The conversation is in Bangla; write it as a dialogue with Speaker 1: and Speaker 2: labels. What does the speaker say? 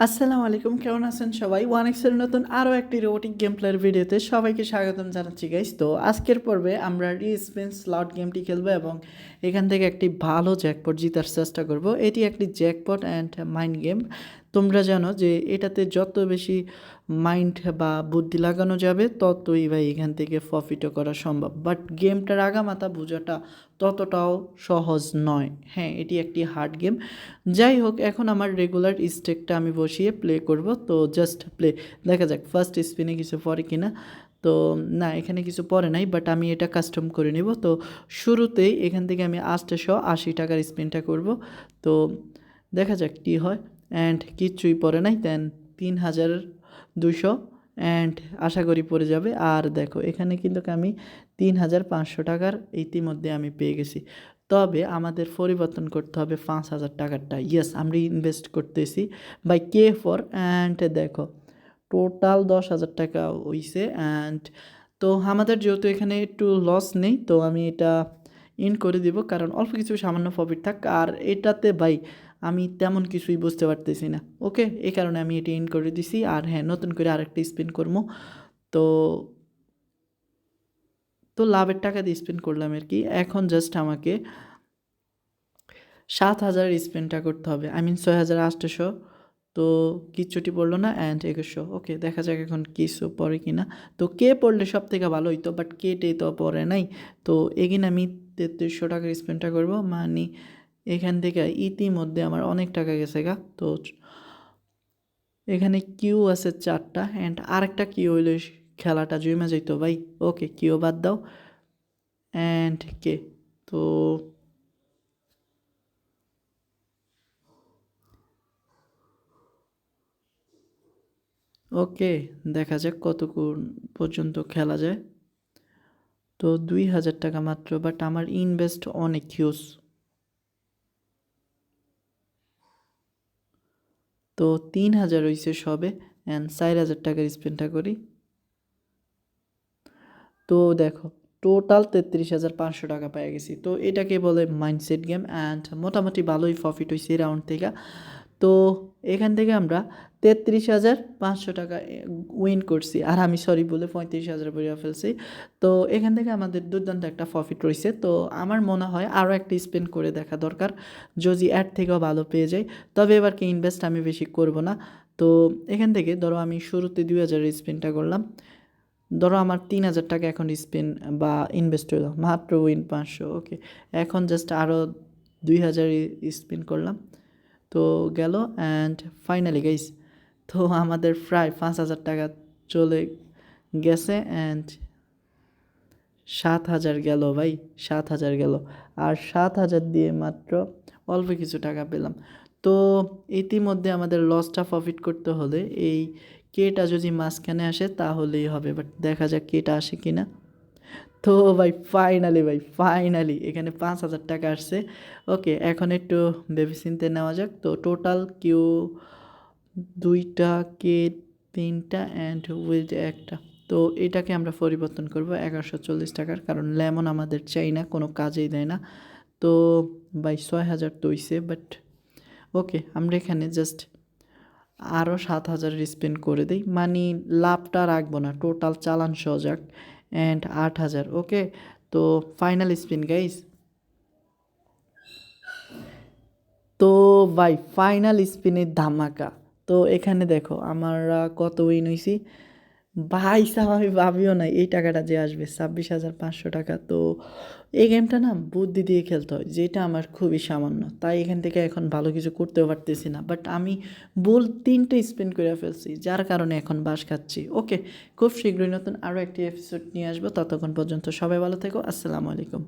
Speaker 1: আসসালামু আলাইকুম, কেমন আছেন সবাই? ওয়ান এক্সের নতুন আরও একটি রোবোটিক গেম প্লেয়ার ভিডিওতে সবাইকে স্বাগতম জানাচ্ছি গাইস তো আজকের পর্বে আমরা রিস্পেন্স লাউড গেমটি খেলব এবং এখান থেকে একটি ভালো জ্যাকপট জিতার চেষ্টা করব। এটি একটি জ্যাকপট অ্যান্ড মাইন্ড গেম তোমরা জানো যে এটাতে যত বেশি মাইন্ড বা বুদ্ধি লাগানো যাবে, ততই ভাই এখান থেকে প্রফিটও করা সম্ভব। বাট গেমটার আগামাথা বোঝাটা ততটাও সহজ নয়। হ্যাঁ এটি একটি হার্ড গেম যাই হোক, এখন আমার রেগুলার স্টেকটা আমি বসিয়ে প্লে করব। তো জাস্ট প্লে দেখা যাক ফার্স্ট স্পিনে কিছু পরে কিনা। তো না, এখানে কিছু পরে নাই বাট আমি এটা কাস্টম করে নেব। তো শুরুতেই এখান থেকে আমি আটশো আশি টাকার স্পিনটা করব। তো দেখা যাক কী হয়। অ্যান্ড কিচ্ছুই পরে নাই দেন তিন হাজার দুশো অ্যান্ড আশা করি পড়ে যাবে। আর দেখো, এখানে কিন্তু আমি তিন হাজার পাঁচশো টাকার ইতিমধ্যে আমি পেয়ে গেছি। তবে আমাদের পরিবর্তন করতে হবে পাঁচ হাজার টাকারটা। ইয়েস আমরা ইনভেস্ট করতেছি বাই কে ফর অ্যান্ড দেখো টোটাল দশ হাজার টাকা হইছে অ্যান্ড তো আমাদের যেহেতু এখানে একটু লস নেই, তো আমি এটা ইন করে দিব। কারণ অল্প কিছু সামান্য প্রফিট থাক। আর এটাতে ভাই আমি তেমন কিছুই বুঝতে পারতেছি না। ওকে? এই কারণে আমি এটি ইন করে দিছি। আর হ্যাঁ নতুন করে আরেকটা স্পিন করব। তো তো লাভের টাকা দিয়ে স্পেন্ড করলাম আর কি। এখন জাস্ট আমাকে সাত হাজার স্পেন্ডটা করতে হবে। আই মিন ছয় হাজার আটশোশো তো কিচ্ছুটি পড়ল না অ্যান্ড একুশশো। ওকে, দেখা যাক এখন কিছু পড়ে কি না তো কে পড়লে সব থেকে ভালো হইতো? বাট কে টে তো পড়ে নাই? তো এগিন আমি তেত্রিশশো টাকার স্পেন্ডটা করব। মানে এখান থেকে ইতিমধ্যে আমার অনেক টাকা গেছে গা। তো এখানে কিউ আছে চারটা অ্যান্ড আরেকটা কিউ হইলে খেলাটা জমে যাইতো ভাই। ওকে, কিউ বাদ দাও। And K? তো ওকে, দেখা যাক কতক্ষণ পর্যন্ত খেলা যায়। তো দুই হাজার টাকা মাত্র বাট আমার ইনভেস্ট অনেক হিউজ তো তিন হাজার রয়েছে সবে অ্যান্ড চার হাজার টাকার স্পেন্ডটা করি। তো দেখো টোটাল তেত্রিশ হাজার পাঁচশো টাকা পেয়ে গেছি। তো এটাকে বলে মাইন্ডসেট গেম অ্যান্ড মোটামুটি ভালোই প্রফিট হয়েছে রাউন্ড থেকে। তো এখান থেকে আমরা তেত্রিশ হাজার পাঁচশো টাকা উইন করছি। আর আমি সরি বলে পঁয়ত্রিশ হাজার বেরিয়ে ফেলছি। তো এখান থেকে আমাদের দুর্দান্ত একটা প্রফিট রয়েছে তো আমার মনে হয় আরও একটা স্পেন্ড করে দেখা দরকার, যদি অ্যাড থেকেও ভালো পেয়ে যায় তবে এবারকে ইনভেস্ট আমি বেশি করব না। তো এখান থেকে ধরো আমি শুরুতে দুই হাজারের স্পেনটা করলাম। ধরো আমার তিন হাজার টাকা এখন স্পেন বা ইনভেস্ট হলো, মাত্র উইন পাঁচশো ওকে এখন জাস্ট আরও দুই হাজার স্পেন করলাম। তো গেল অ্যান্ড ফাইনালি গাইস তো আমাদের প্রায় পাঁচ হাজার টাকা চলে গেছে অ্যান্ড সাত হাজার গেল ভাই, সাত হাজার গেল। আর সাত হাজার দিয়ে মাত্র অল্প কিছু টাকা পেলাম। তো ইতিমধ্যে আমাদের লসটা প্রফিট করতে হলে এই কেটা যদি মাঝখানে আসে তাহলেই হবে বাট দেখা যাক কেটা আসে কি না তো ভাই ফাইনালি ভাই ফাইনালি এখানে পাঁচ হাজার টাকা আসছে। ওকে এখন একটু ভেবে চিনতে নেওয়া যাক। তো টোটাল কিউ দুইটা, কে তিনটা অ্যান্ড উইথ একটা। তো এটাকে আমরা পরিবর্তন করব এগারোশো চল্লিশ টাকার, কারণ লেমন আমাদের চাই না, কোনো কাজেই দেয় না। তো বাই ছয় হাজার তো হইছে বাট ওকে আমরা এখানে জাস্ট আরও সাত হাজার স্পেন্ড করে দিই। মানে লাভটা রাখব না টোটাল চালান সজাক অ্যান্ড আট হাজার ওকে তো ফাইনাল স্পিন গাইস তো ভাই ফাইনাল স্পিনের ধামাকা। তো, এখানে দেখো, আমরা কত উইন হয়েছি ভাই সাহেব আমি ভাবিও না এই টাকাটা যে আসবে, ছাব্বিশ হাজার পাঁচশো টাকা। তো এই গেমটা না বুদ্ধি দিয়ে খেলতে হয়, যেটা আমার খুবই সামান্য। তাই এখান থেকে এখন ভালো কিছু করতেও পারতেছি না। বাট আমি বল তিনটে স্পেন্ড করে ফেলছি, যার কারণে এখন বাস খাচ্ছি। ওকে খুব শীঘ্রই নতুন আরও একটি এপিসোড নিয়ে আসব। ততক্ষণ পর্যন্ত সবাই ভালো থেকো। আসসালামু আলাইকুম।